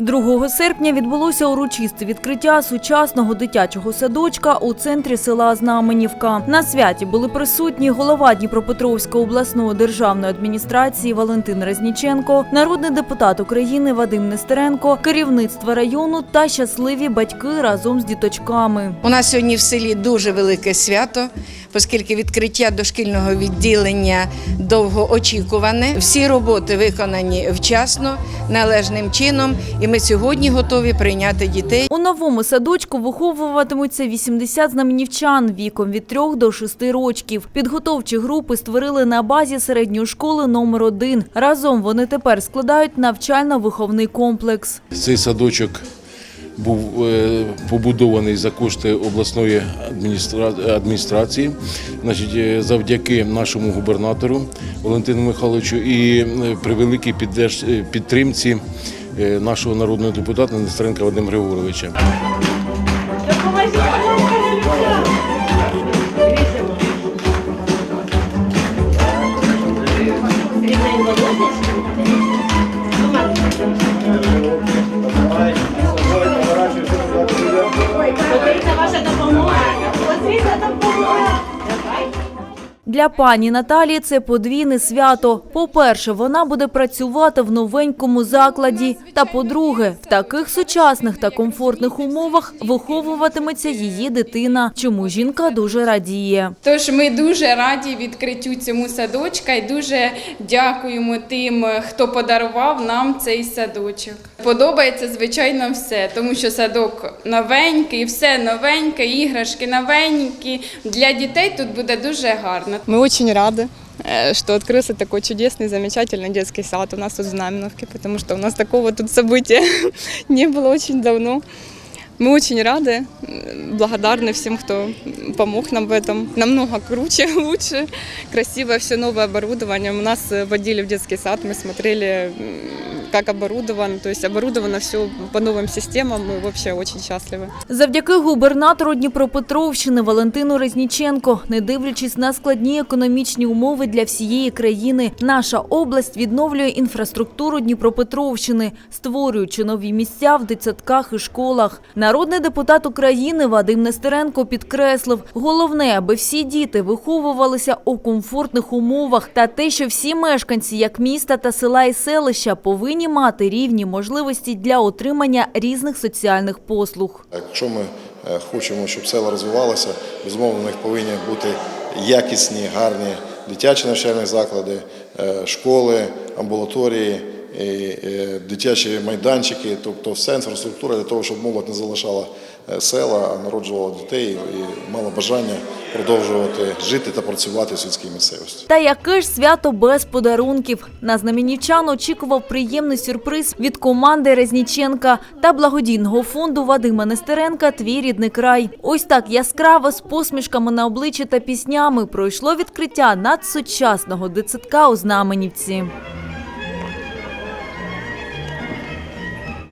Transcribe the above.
2 серпня відбулося урочисте відкриття сучасного дитячого садочка у центрі села Знаменівка. На святі були присутні голова Дніпропетровської обласної державної адміністрації Валентин Резніченко, народний депутат України Вадим Нестеренко, керівництво району та щасливі батьки разом з діточками. У нас сьогодні в селі дуже велике свято, оскільки відкриття дошкільного відділення довгоочікуване. Всі роботи виконані вчасно, належним чином, і ми сьогодні готові прийняти дітей. У новому садочку виховуватимуться 80 знаменівчан віком від 3 до 6 років. Підготовчі групи створили на базі середньої школи номер 1 Разом вони тепер складають навчально-виховний комплекс. Цей садочок був е, побудований за кошти обласної адміністра- адміністрації, значить, е, завдяки нашому губернатору Валентину Михайловичу і е, при великій підтримці нашого народного депутата Нестеренка Вадима Григоровича. Для пані Наталії це подвійне свято. По-перше, вона буде працювати в новенькому закладі. Та по-друге, в таких сучасних та комфортних умовах виховуватиметься її дитина, чому жінка дуже радіє. Тож ми дуже раді відкриттю цьому садочка і дуже дякуємо тим, хто подарував нам цей садочок Подобається звичайно все, тому що садок новенький, все новеньке, іграшки новенькі. Для дітей тут буде дуже гарно. Мы очень рады, э, что открылся такой чудесный, замечательный детский сад у нас тут в Знаменовке, потому что у нас такого тут события не было очень давно. Мы очень рады, э, благодарны всем, кто помог нам в этом. Намного круче, лучше, красивое все новое оборудование. У нас э, водили в детский сад, мы смотрели, м, как оборудовано. То есть оборудовано все по новым системам. Мы вообще очень счастливы. Завдяки губернатору Дніпропетровщини Валентину Резніченко, не дивлячись на складні економічні умови для всієї країни, наша область відновлює інфраструктуру Дніпропетровщини, створюючи нові місця в дитсадках і школах. Народний депутат України Вадим Нестеренко підкреслив, головне, аби всі діти виховувалися у комфортних умовах та те, що всі мешканці як міста та села і селища повинні мати рівні можливості для отримання різних соціальних послуг. Якщо ми е, хочемо, щоб села розвивалося, безумовно, в них повинні бути якісні, гарні дитячі навчальні заклади, е, школи, амбулаторії, дитячі майданчики, тобто вся інфраструктура для того, щоб молодь не залишала е, села, а народжувала дітей і мала бажання продовжувати жити та працювати в сільській місцевості. Та яке ж свято без подарунків? На знаменівчан очікував приємний сюрприз від команди Резніченка та благодійного фонду Вадима Нестеренка Твій рідний край. Ось так яскраво з посмішками на обличчі та піснями пройшло відкриття надсучасного дитсадка у Знаменівці.